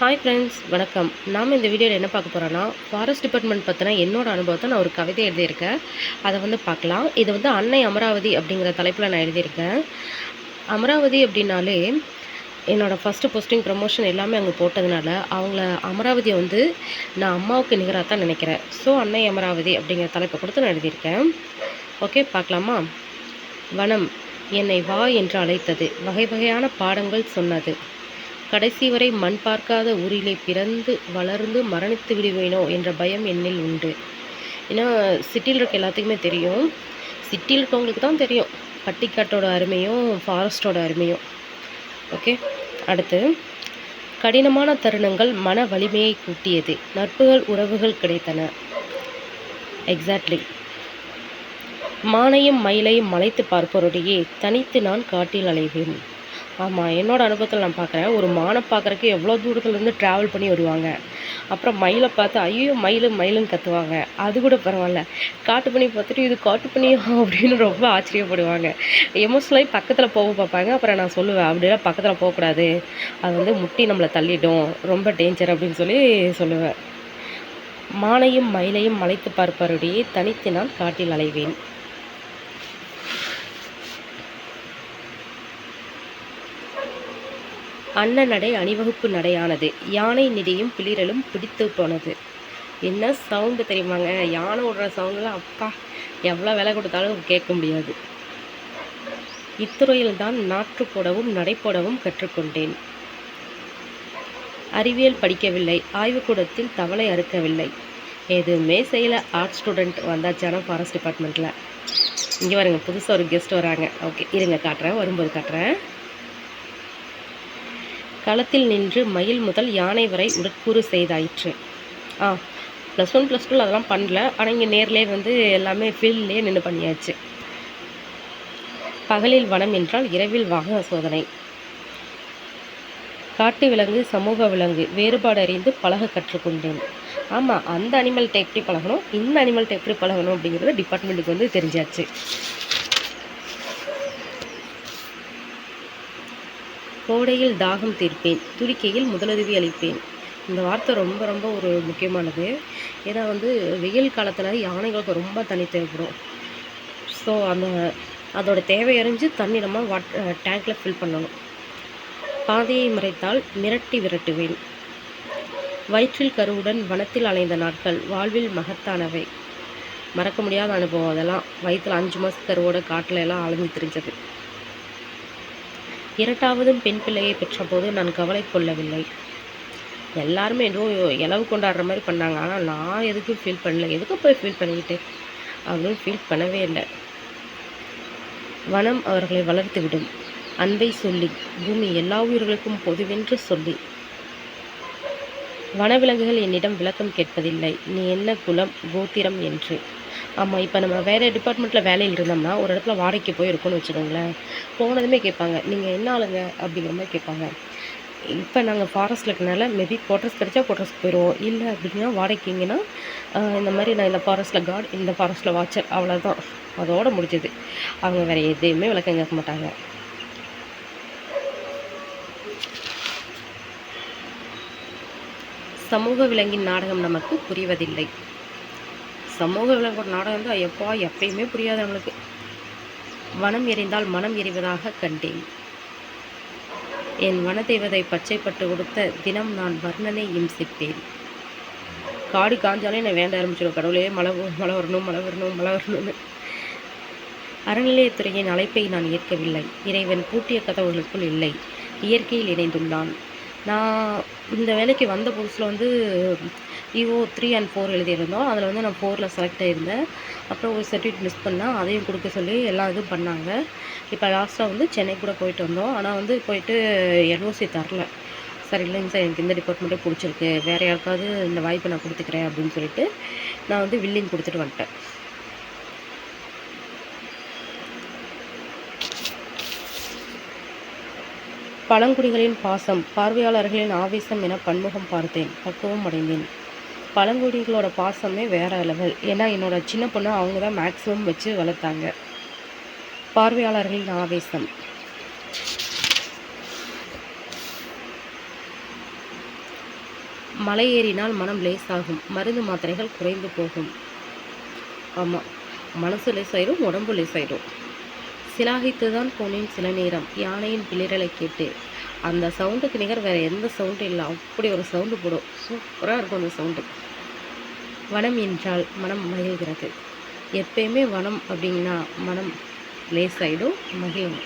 Hi friends வணக்கம். நாம் இந்த வீடியோவில் என்ன பார்க்க போகிறோன்னா ஃபாரஸ்ட் டிபார்ட்மெண்ட் பற்றின என்னோட அனுபவத்தை நான் ஒரு கவிதை எழுதியிருக்கேன். அதை வந்து பார்க்கலாம். இது வந்து அன்னை அமராவதி அப்படிங்கிற தலைப்பில் நான் எழுதியிருக்கேன். அமராவதி அப்படின்னாலே என்னோடய ஃபஸ்ட்டு போஸ்டிங் ப்ரமோஷன் எல்லாமே அங்கே போட்டதுனால அவங்கள அமராவதியை வந்து நான் அம்மாவுக்கு நிகராக தான் நினைக்கிறேன். ஸோ அன்னை அமராவதி அப்படிங்கிற தலைப்பை கொடுத்து நான் எழுதியிருக்கேன். ஓகே பார்க்கலாமா? வனம் என்னை வா என்று அழைத்தது. வகை வகையான பாடங்கள் சொன்னது. கடைசி வரை மண் பார்க்காத ஊரிலே பிறந்து வளர்ந்து மரணித்து விடுவேனோ என்ற பயம் என்னில் உண்டு. ஏன்னா சிட்டியில் இருக்க எல்லாத்துக்குமே தெரியும். சிட்டியில் இருக்கவங்களுக்கு தான் தெரியும். பட்டிக்காட்டோட அருமையும் ஃபாரஸ்ட்டோட அருமையும். ஓகே அடுத்து கடினமான தருணங்கள் மன வலிமையை கூட்டியது. நட்புகள் உறவுகள் கிடைத்தன. எக்ஸாக்ட்லி மானையும் மயிலையும் மலைத்து பார்ப்பவருடையே தனித்து நான் காட்டில் அலைவேன். ஆமாம் என்னோட அனுபவத்தில் நான் பார்க்குறேன் ஒரு மானை பார்க்குறக்கு எவ்வளோ தூரத்துலேருந்து ட்ராவல் பண்ணி வருவாங்க. அப்புறம் மயிலை பார்த்து ஐயோ மயில் மயிலுன்னு கத்துவாங்க. அது கூட பரவாயில்ல. காட்டு பண்ணி பார்த்துட்டு இது காட்டு பண்ணியா அப்படின்னு ரொம்ப ஆச்சரியப்படுவாங்க. எமோஷனலாகி பக்கத்தில் போக பார்ப்பாங்க. அப்புறம் நான் சொல்லுவேன் அப்படிலாம் பக்கத்தில் போகக்கூடாது. அது வந்து முட்டி நம்மளை தள்ளிடும். ரொம்ப டேஞ்சர் அப்படின்னு சொல்லி சொல்லுவேன். மானையும் மயிலையும் மலைத்து பார்ப்பவருடையே தனித்து நான் காட்டில் அலைவேன். அன்ன நடை அணிவகுப்பு நடையானது. யானை நிதியும் பிளிரலும் பிடித்து போனது. என்ன சவுண்டு தெரியுமாங்க? யானை விடுற சவுண்டெலாம் அப்பா எவ்வளோ விலை கொடுத்தாலும் கேட்க முடியாது. இத்துறையில்தான் நாற்று போடவும் நடை போடவும் கற்றுக்கொண்டேன். அறிவியல் படிக்கவில்லை. ஆய்வுக்கூடத்தில் தவளை அறுக்கவில்லை. எதுவுமே செய்யலை. ஆர்ட் ஸ்டூடெண்ட் வந்தாச்சானா ஃபாரஸ்ட் டிபார்ட்மெண்ட்டில் இங்கே வருங்க புதுசாக ஒரு கெஸ்ட் வராங்க. ஓகே இருங்க காட்டுறேன். வரும்போது காட்டுறேன். களத்தில் நின்று மயில் முதல் யானை வரை உடற்கூறு செய்தாயிற்று. ஆ ப்ளஸ் ஒன் ப்ளஸ் டூவில் அதெல்லாம் பண்ணல. ஆனால் இங்கே நேர்லேயே வந்து எல்லாமே ஃபீல்ட்லேயே நின்று பண்ணியாச்சு. பகலில் வனம் என்றால் இரவில் வாகன சோதனை. காட்டு விலங்கு சமூக விலங்கு வேறுபாடு அறிந்து பழக கற்றுக்கொண்டேன். ஆமாம் அந்த அனிமல்கிட்ட எப்படி பழகணும் இந்த அனிமல்கிட்ட எப்படி பழகணும் அப்படிங்கிறது டிபார்ட்மெண்ட்டுக்கு வந்து தெரிஞ்சாச்சு. கோடையில் தாகம் தீர்ப்பேன் துடிக்கையில் முதலுதவி அளிப்பேன். இந்த வார்த்தை ரொம்ப ரொம்ப ஒரு முக்கியமானது. ஏன்னா வந்து வெயில் காலத்தில் யானைகளுக்கு ரொம்ப தண்ணி தேவைப்படும். ஸோ அந்த அதோட தேவை அறிஞ்சு தண்ணி நம்ம வாட் டேங்கில் ஃபில் பண்ணணும். பாதையை மறைத்தால் மிரட்டி விரட்டுவேன். வயிற்றில் கருவுடன் வனத்தில் அலைந்த நாட்கள் வாழ்வில் மகத்தானவை. மறக்க முடியாத அனுபவம் அதெல்லாம். வயிற்றில் அஞ்சு மாதத்து கருவோட காட்டில் எல்லாம் அலைஞ்சு தெரிஞ்சது. இரண்டாவதும் பெண் பிள்ளையை பெற்றபோது நான் கவலை கொள்ளவில்லை. எல்லாருமே ஏதோ இளவு கொண்டாடுற மாதிரி பண்ணாங்க. ஆனால் நான் எதுக்கும் ஃபீல் பண்ணல. எதுக்கு போய் ஃபீல் பண்ணிக்கிட்டு? அப்படின்னு ஃபீல் பண்ணவே இல்லை. வனம் அவர்களை வளர்த்துவிடும். அன்பை சொல்லி பூமி எல்லா உயிர்களுக்கும் பொதுவென்று சொல்லி. வனவிலங்குகள் என்னிடம் விளக்கம் கேட்பதில்லை. நீ என்ன குலம் கோத்திரம் என்று. ஆமாம் இப்போ நம்ம வேறு டிபார்ட்மெண்ட்டில் வேலையில் இருந்தோம்னா ஒரு இடத்துல வாடகைக்கு போய் இருக்கோம்னு வச்சுக்கோங்களேன். போனதுமே கேட்பாங்க நீங்கள் என்ன ஆளுங்க? அப்படிங்கிற மாதிரி கேட்பாங்க. இப்போ நாங்கள் ஃபாரஸ்ட்டில் இருக்கனால மேபி குவார்ட்டர்ஸ் கிடச்சா குவார்ட்டர்ஸ் போயிடுவோம் இல்லை அப்படின்னா வாடகைக்கிங்கன்னா இந்த மாதிரி நான் இந்த ஃபாரஸ்ட்டில் கார்டு இந்த ஃபாரஸ்ட்டில் வாட்சர் அவ்வளோதான் அதோடு முடிஞ்சது. அவங்க வேறு எதையுமே விளக்கம் கேட்க மாட்டாங்க. சமூக விலங்கின் நாடகம் நமக்கு புரிவதில்லை. சமூக விளையாட்டு நாடகம் தான் எப்போ எப்பயுமே புரியாது நம்மளுக்கு. வனம் எரிந்தால் மனம் எரிவதாக கண்டேன். என் வனதேவதை பச்சைப்பட்டு கொடுத்த தினம் நான் வர்ணனை இம்சிப்பேன். காடு காஞ்சாலே நான் வேண்ட ஆரம்பிச்சிடும் கடவுளே மழை மழை வரணும் மழை வரணும் மழை வரணும்னு. அறநிலையத்துறையின் அழைப்பை நான் ஏற்கவில்லை. இறைவன் பூட்டிய கதவுகளுக்குள் இல்லை. இயற்கையில் இணைந்துள்ளான். நான் இந்த வேலைக்கு வந்த புதுசில் வந்து இஓ த்ரீ அண்ட் ஃபோர் எழுதியிருந்தோம். அதில் வந்து நான் ஃபோரில் செலக்ட் ஆகியிருந்தேன் அப்புறம் ஒரு சர்டிஃபிகேட் மிஸ் பண்ணால் அதையும் கொடுக்க சொல்லி எல்லா இதுவும் பண்ணாங்க. இப்போ லாஸ்ட்டாக வந்து சென்னை கூட போயிட்டு வந்தோம். ஆனால் வந்து போயிட்டு என்ஓசி தரல. சார் இல்லைங்க சார் எனக்கு இந்த டிபார்ட்மெண்ட்டே பிடிச்சிருக்கு. வேறு யாருக்காவது இந்த வாய்ப்பை நான் கொடுத்துக்கிறேன் அப்படின்னு சொல்லிட்டு நான் வந்து வில்லிங் கொடுத்துட்டு வந்துட்டேன். பழங்குடிகளின் பாசம் பார்வையாளர்களின் ஆவேசம் என பன்முகம் பார்த்தேன். பக்குவம் அடைந்தேன். பழங்குடிகளோட பாசமே வேறு லெவல் ஏன்னா என்னோட சின்ன பொண்ணு அவங்க தான் மேக்ஸிமம் வச்சு வளர்த்தாங்க. பார்வையாளர்களின் ஆவேசம். மலை ஏறினால் மனம் லேசாகும். மருந்து மாத்திரைகள் குறைந்து போகும். ஆமாம் மனசு லேசாயிரும் உடம்பு லேசாயிரும். சிலாகித்து தான் போனேன் சில நேரம். யானையின் பிளிரலை கேட்டு அந்த சவுண்டுக்கு நிகர் வேறு எந்த சவுண்டும் இல்லை. அப்படி ஒரு சவுண்டு போடும். சூப்பராக இருக்கும் அந்த சவுண்டு வனம் என்றால் மனம் மகிழ்கிறது. எப்பயுமே வனம் அப்படின்னா மனம் லேசாயிடும் மகிழும்.